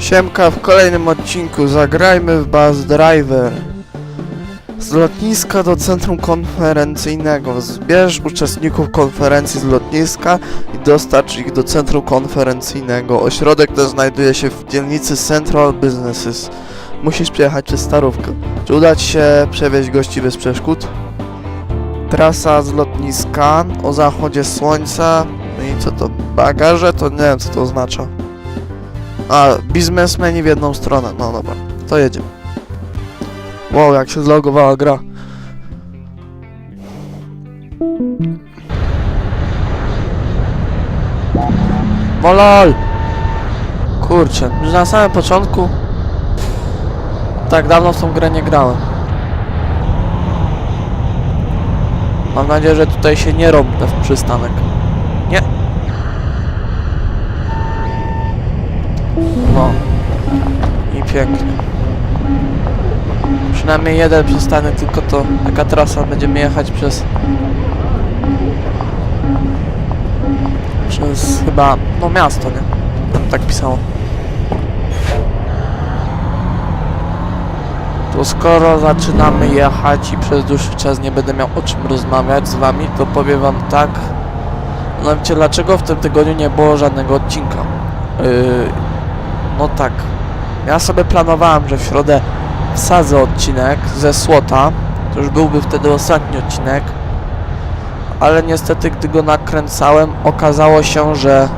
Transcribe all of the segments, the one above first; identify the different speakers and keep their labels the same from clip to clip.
Speaker 1: Siemka, w kolejnym odcinku zagrajmy w Bus Driver. Z lotniska do centrum konferencyjnego. Zbierz uczestników konferencji z lotniska i dostarcz ich do centrum konferencyjnego. Ośrodek ten znajduje się w dzielnicy Central Businesses. Musisz przejechać przez Starówkę. Czy uda Ci się przewieźć gości bez przeszkód? Trasa z lotniska o zachodzie słońca. No i co to? Bagaże? To nie wiem co to oznacza. A, biznesmeni w jedną stronę. No dobra, to jedziemy. Wow, jak się zlogowała gra. Molol! Kurczę, już na samym początku tak dawno w tą grę nie grałem. Mam nadzieję, że tutaj się nie rąbnę w przystanek. Nie. No. I pięknie. Przynajmniej jeden przystanek, tylko to taka trasa. Będziemy jechać przez... Przez chyba... No miasto, nie? Tam tak pisało. To skoro zaczynamy jechać i przez dłuższy czas nie będę miał o czym rozmawiać z wami, to powiem wam tak. No wiecie dlaczego w tym tygodniu nie było żadnego odcinka? Yy, no tak. Ja sobie planowałem, że w środę wsadzę odcinek ze Słota. To już byłby wtedy ostatni odcinek. Ale niestety, gdy go nakręcałem, okazało się, że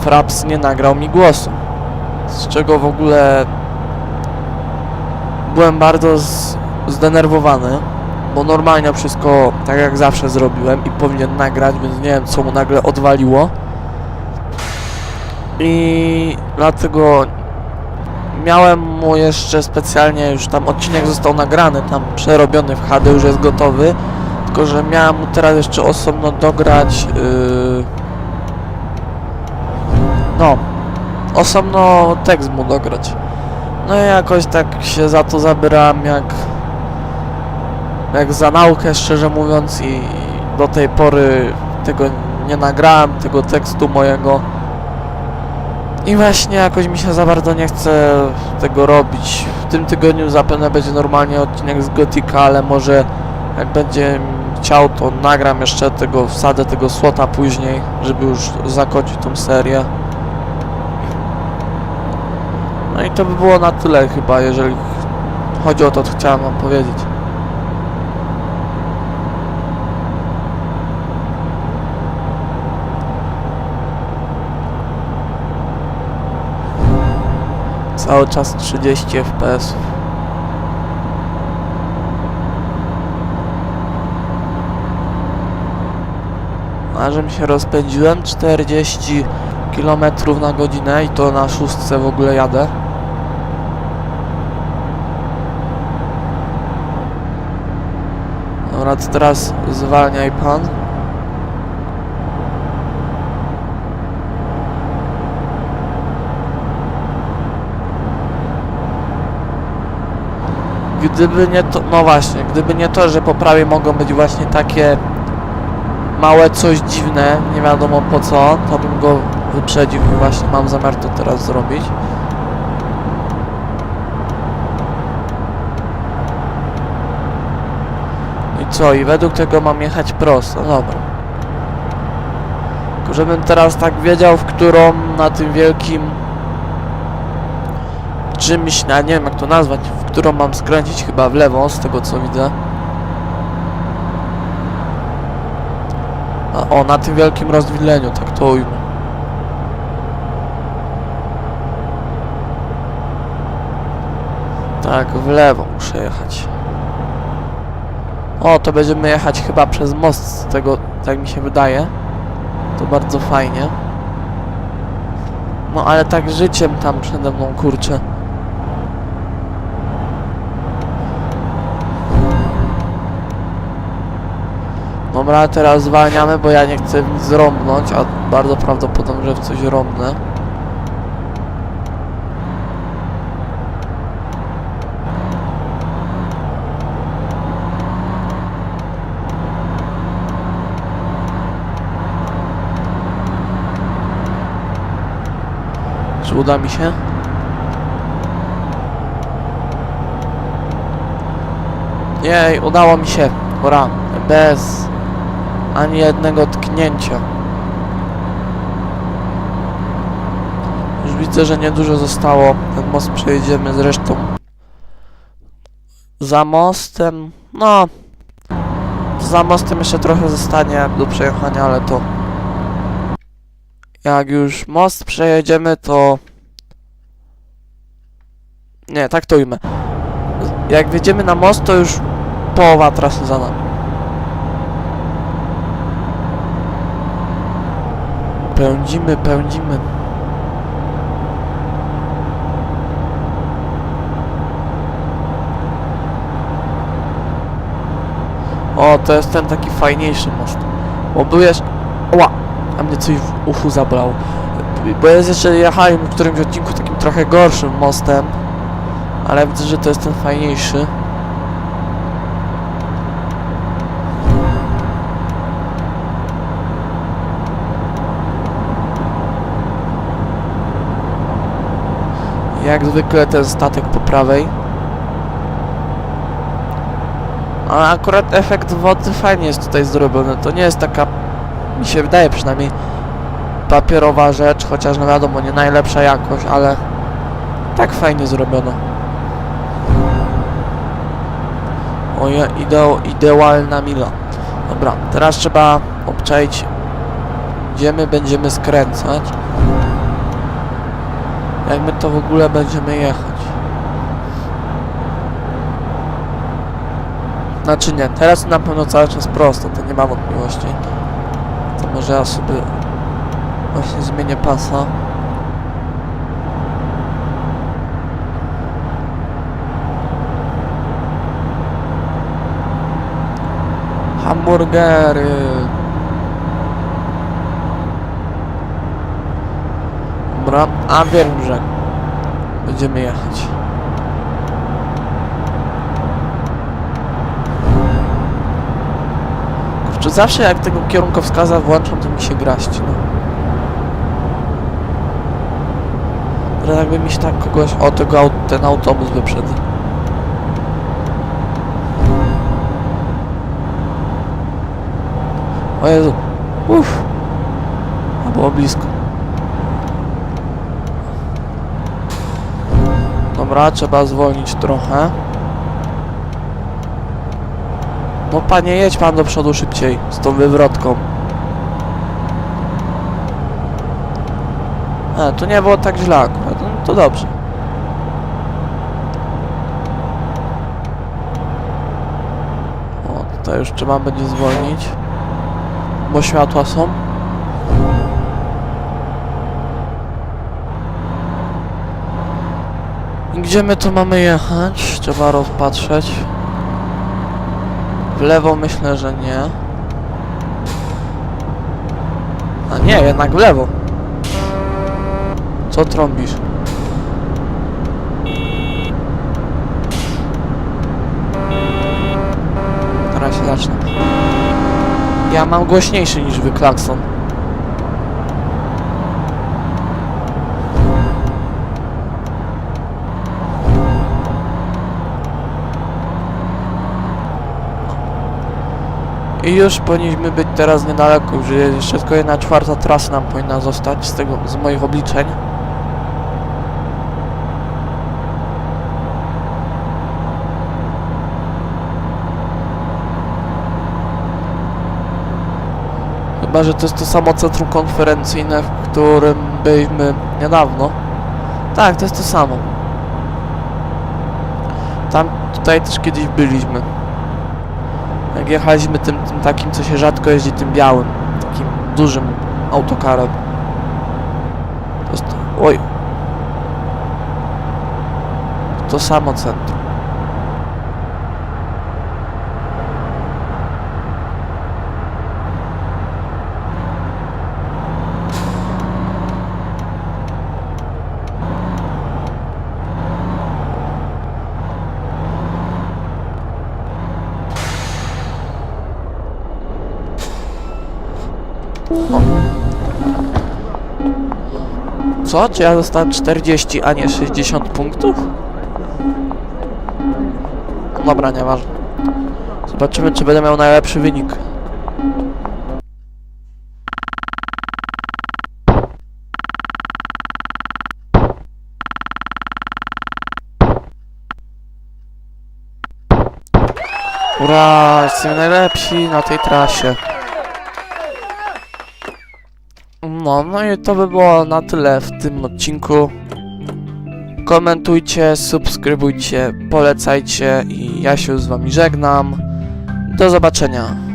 Speaker 1: Fraps nie nagrał mi głosu. Z czego w ogóle byłem bardzo zdenerwowany, bo normalnie wszystko tak jak zawsze zrobiłem i powinien nagrać, więc nie wiem co mu nagle odwaliło. I dlatego miałem mu jeszcze specjalnie, już tam odcinek został nagrany, tam przerobiony w HD, już jest gotowy, tylko że miałem mu teraz jeszcze osobno dograć, yy, no, osobno tekst mu dograć. No i jakoś tak się za to zabierałem jak jak za naukę szczerze mówiąc i do tej pory tego nie nagrałem, tego tekstu mojego. I właśnie jakoś mi się za bardzo nie chce tego robić. W tym tygodniu zapewne będzie normalnie odcinek z Gotika, ale może jak będzie chciał to nagram jeszcze tego, wsadę tego słota później, żeby już zakończyć tą serię. No i to by było na tyle chyba, jeżeli chodzi o to, co chciałem wam powiedzieć. Cały czas 30 fps. A żebym się rozpędziłem 40 km na godzinę i to na szóstce w ogóle jadę. Dobra, teraz zwalniaj pan. Gdyby nie to, no właśnie, gdyby nie to, że po prawej mogą być właśnie takie małe coś dziwne, nie wiadomo po co, to bym go wyprzedził i właśnie mam zamiar to teraz zrobić. I co? I według tego mam jechać prosto. Dobra. Tylko żebym teraz tak wiedział, w którą na tym wielkim czymś, ja nie wiem jak to nazwać, w którą mam skręcić chyba w lewo, z tego co widzę. A, o, na tym wielkim rozwidleniu, tak to ujmę. Tak, w lewo muszę jechać. O, to będziemy jechać chyba przez most, z tego, tak mi się wydaje. To bardzo fajnie. No ale tak życiem tam przede mną, kurczę. Dobra, teraz zwalniamy, bo ja nie chcę nic zrąbnąć, a bardzo prawdopodobne, że w coś rąbnę. Czy uda mi się? Jej, udało mi się. Ura, bez ani jednego tknięcia. Już widzę, że niedużo zostało. Ten most przejedziemy zresztą. Za mostem, no. Za mostem jeszcze trochę zostanie do przejechania, ale to. Jak już most przejedziemy, to. Nie, tak to ujmę. Jak wjedziemy na most, to już połowa trasy za nami. Pędzimy, pędzimy. O, to jest ten taki fajniejszy most. Bo był jeszcze... Ła! A mnie coś w uchu zabrało. Bo jest jeszcze jechałem w którymś odcinku takim trochę gorszym mostem. Ale widzę, że to jest ten fajniejszy. Jak zwykle ten statek po prawej. Ale akurat efekt wody fajnie jest tutaj zrobiony. To nie jest taka, mi się wydaje przynajmniej, papierowa rzecz, chociaż no wiadomo, nie najlepsza jakość, ale tak fajnie zrobiono. Oje, ideo, idealna mila. Dobra, teraz trzeba obczaić, gdzie my będziemy skręcać. Jak my to w ogóle będziemy jechać. Znaczy nie, teraz na pewno cały czas prosto, to nie ma wątpliwości. To może ja sobie właśnie zmienię pasa. Hamburgery. Dobra, a wiem, że będziemy jechać. Kurczę, zawsze jak tego kierunkowskaza włączam, to mi się graść, no. Teraz jakby mi się tak kogoś... O, tego, ten autobus wyprzedza. O Jezu. Uff. A było blisko. Dobra, trzeba zwolnić trochę. No panie, jedź pan do przodu szybciej z tą wywrotką. E, to nie było tak źle akurat, no, to dobrze. O, tutaj już trzeba będzie zwolnić. Bo światła są. Gdzie my tu mamy jechać? Trzeba rozpatrzeć. W lewo myślę, że nie. A nie, jednak w lewo. Co trąbisz? Teraz się zacznę. Ja mam głośniejszy niż wy klakson. I już powinniśmy być teraz niedaleko, jest jeszcze tylko jedna czwarta trasa nam powinna zostać z tego, z moich obliczeń. Chyba, że to jest to samo centrum konferencyjne, w którym byliśmy niedawno. Tak, to jest to samo. Tam, tutaj też kiedyś byliśmy. Jak jechaliśmy tym, tym takim, co się rzadko jeździ, tym białym, takim dużym autokarem. To jest, oj. To samo centrum. Co? Czy ja dostałem 40, a nie 60 punktów? Dobra, nieważne. Zobaczymy, czy będę miał najlepszy wynik. Ura, jesteśmy najlepsi na tej trasie. No, no i to by było na tyle w tym odcinku. Komentujcie, subskrybujcie, polecajcie i ja się z wami żegnam. Do zobaczenia.